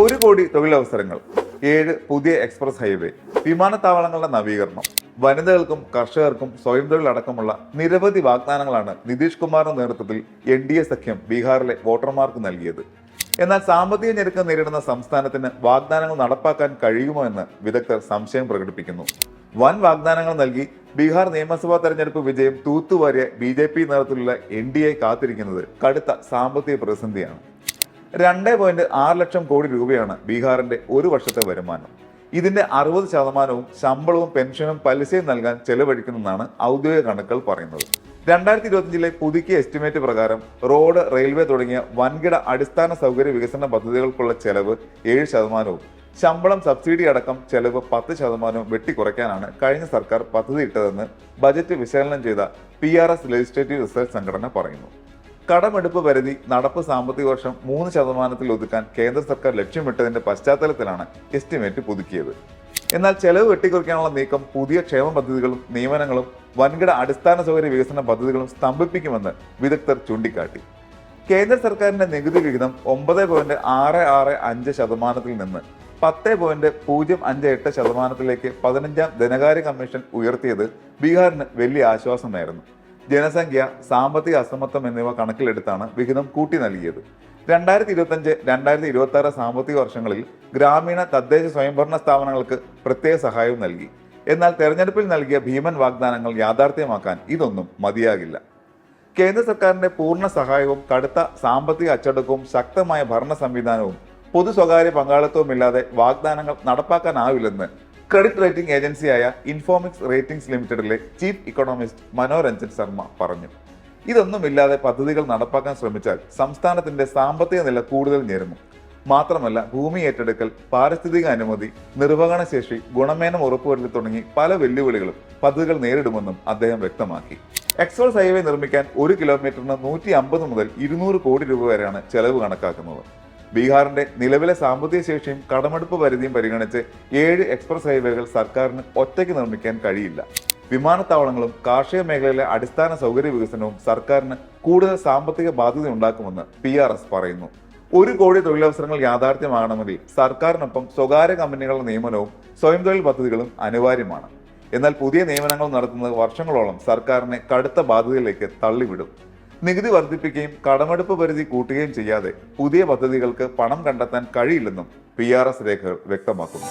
തൊഴിലവസരങ്ങൾ ഏഴ് പുതിയ എക്സ്പ്രസ് ഹൈവേ വിമാനത്താവളങ്ങളുടെ നവീകരണം വനിതകൾക്കും കർഷകർക്കും സ്വയം തൊഴിലടക്കമുള്ള നിരവധി വാഗ്ദാനങ്ങളാണ് നിതീഷ് കുമാറിന്റെ നേതൃത്വത്തിൽ എൻ ഡി എ സഖ്യം ബീഹാറിലെ വോട്ടർമാർക്ക് നൽകിയത്. എന്നാൽ സാമ്പത്തിക ഞെരുക്കം നേരിടുന്ന സംസ്ഥാനത്തിന് വാഗ്ദാനങ്ങൾ നടപ്പാക്കാൻ കഴിയുമോ എന്ന് വിദഗ്ധർ സംശയം പ്രകടിപ്പിക്കുന്നു. വൻ വാഗ്ദാനങ്ങൾ നൽകി ബീഹാർ നിയമസഭാ തെരഞ്ഞെടുപ്പ് വിജയം തൂത്തുവാരിയ ബി ജെ പി നേതൃത്വത്തിലുള്ള എൻ ഡി എ കാത്തിരിക്കുന്നത് കടുത്ത സാമ്പത്തിക പ്രതിസന്ധിയാണ്. രണ്ട് പോയിന്റ് ആറ് ലക്ഷം കോടി രൂപയാണ് ബീഹാറിന്റെ ഒരു വർഷത്തെ വരുമാനം. ഇതിന്റെ അറുപത് ശതമാനവും ശമ്പളവും പെൻഷനും പലിശയും നൽകാൻ ചെലവഴിക്കുന്നെന്നാണ് ഔദ്യോഗിക കണക്കുകൾ പറയുന്നത്. രണ്ടായിരത്തി ഇരുപത്തിയഞ്ചിലെ പുതുക്കിയ എസ്റ്റിമേറ്റ് പ്രകാരം റോഡ് റെയിൽവേ തുടങ്ങിയ വൻകിട അടിസ്ഥാന സൗകര്യ വികസന പദ്ധതികൾക്കുള്ള ചെലവ് ഏഴ് ശതമാനവും. ശമ്പളം സബ്സിഡി അടക്കം ചെലവ് പത്ത് ശതമാനവും വെട്ടിക്കുറയ്ക്കാനാണ് കഴിഞ്ഞ സർക്കാർ പദ്ധതി ഇട്ടതെന്ന് ബജറ്റ് വിശകലനം ചെയ്ത P R S legislative research സംഘടന പറയുന്നു. കടമെടുപ്പ് പരിധി നടപ്പ് സാമ്പത്തിക വർഷം മൂന്ന് ശതമാനത്തിൽ ഒതുക്കാൻ കേന്ദ്ര സർക്കാർ ലക്ഷ്യമിട്ടതിന്റെ പശ്ചാത്തലത്തിലാണ് എസ്റ്റിമേറ്റ് പുതുക്കിയത്. എന്നാൽ ചെലവ് വെട്ടിക്കുറയ്ക്കാനുള്ള നീക്കം പുതിയ ക്ഷേമ പദ്ധതികളും നിയമനങ്ങളും വൻകിട അടിസ്ഥാന സൗകര്യ വികസന പദ്ധതികളും സ്തംഭിപ്പിക്കുമെന്ന് വിദഗ്ധർ ചൂണ്ടിക്കാട്ടി. കേന്ദ്ര സർക്കാരിന്റെ നികുതി വിഹിതം ഒമ്പത് പോയിന്റ് ആറ് ആറ് അഞ്ച് ശതമാനത്തിൽ നിന്ന് പത്ത് പോയിന്റ് പൂജ്യം അഞ്ച് എട്ട് ശതമാനത്തിലേക്ക് പതിനഞ്ചാം ധനകാര്യ കമ്മീഷൻ ഉയർത്തിയത് ബീഹാറിന് വലിയ ആശ്വാസമായിരുന്നു. ജനസംഖ്യ സാമ്പത്തിക അസമത്വം എന്നിവ കണക്കിലെടുത്താണ് വിഹിതം കൂട്ടി നൽകിയത്. രണ്ടായിരത്തി ഇരുപത്തഞ്ച് രണ്ടായിരത്തി ഇരുപത്തി ആറ് സാമ്പത്തിക വർഷങ്ങളിൽ ഗ്രാമീണ തദ്ദേശ സ്വയംഭരണ സ്ഥാപനങ്ങൾക്ക് പ്രത്യേക സഹായവും നൽകി. എന്നാൽ തെരഞ്ഞെടുപ്പിൽ നൽകിയ ഭീമൻ വാഗ്ദാനങ്ങൾ യാഥാർത്ഥ്യമാക്കാൻ ഇതൊന്നും മതിയാകില്ല. കേന്ദ്ര സർക്കാരിന്റെ പൂർണ സഹായവും കടുത്ത സാമ്പത്തിക അച്ചടക്കവും ശക്തമായ ഭരണ സംവിധാനവും പൊതു സ്വകാര്യ പങ്കാളിത്തവുമില്ലാതെ വാഗ്ദാനങ്ങൾ നടപ്പാക്കാനാവില്ലെന്ന് ക്രെഡിറ്റ് റേറ്റിംഗ് ഏജൻസിയായ ഇൻഫോമിക്സ് റേറ്റിംഗ്സ് ലിമിറ്റഡിലെ ചീഫ് ഇക്കണോമിസ്റ്റ് മനോരഞ്ജൻ ശർമ്മ പറഞ്ഞു. ഇതൊന്നുമില്ലാതെ പദ്ധതികൾ നടപ്പാക്കാൻ ശ്രമിച്ചാൽ സംസ്ഥാനത്തിന്റെ സാമ്പത്തിക നില കൂടുതൽ ഞെരുങ്ങും. മാത്രമല്ല ഭൂമി ഏറ്റെടുക്കൽ പാരിസ്ഥിതിക അനുമതി നിർവഹണ ശേഷി ഗുണമേന്മ ഉറപ്പുവരുത്തൽ തുടങ്ങി പല വെല്ലുവിളികളും പദ്ധതികൾ നേരിടുമെന്നും അദ്ദേഹം വ്യക്തമാക്കി. എക്സ്പ്രസ് ഹൈവേ നിർമ്മിക്കാൻ ഒരു കിലോമീറ്ററിന് നൂറ്റി അമ്പത് മുതൽ ഇരുന്നൂറ് കോടി രൂപ വരെയാണ് ചെലവ് കണക്കാക്കുന്നത്. ബീഹാറിന്റെ നിലവിലെ സാമ്പത്തിക ശേഷിയും കടമെടുപ്പ് പരിധിയും പരിഗണിച്ച് ഏഴ് എക്സ്പ്രസ് ഹൈവേകൾ സർക്കാരിന് ഒറ്റയ്ക്ക് നിർമ്മിക്കാൻ കഴിയില്ല. വിമാനത്താവളങ്ങളും കാർഷിക മേഖലയിലെ അടിസ്ഥാന സൗകര്യ വികസനവും സർക്കാരിന് കൂടുതൽ സാമ്പത്തിക ബാധ്യത ഉണ്ടാക്കുമെന്ന് പി ആർ എസ് പറയുന്നു. ഒരു കോടി തൊഴിലവസരങ്ങൾ യാഥാർത്ഥ്യമാകണമെങ്കിൽ സർക്കാരിനൊപ്പം സ്വകാര്യ കമ്പനികളുടെ നിയമനവും സ്വയം തൊഴിൽ പദ്ധതികളും അനിവാര്യമാണ്. എന്നാൽ പുതിയ നിയമനങ്ങൾ നടത്തുന്നത് വർഷങ്ങളോളം സർക്കാരിനെ കടുത്ത ബാധ്യതയിലേക്ക് തള്ളിവിടും. നികുതി വർദ്ധിപ്പിക്കുകയും കടമെടുപ്പ് പരിധി കൂട്ടുകയും ചെയ്യാതെ പുതിയ പദ്ധതികൾക്ക് പണം കണ്ടെത്താൻ കഴിയില്ലെന്നും പി ആർ എസ് രേഖകൾ വ്യക്തമാക്കുന്നു.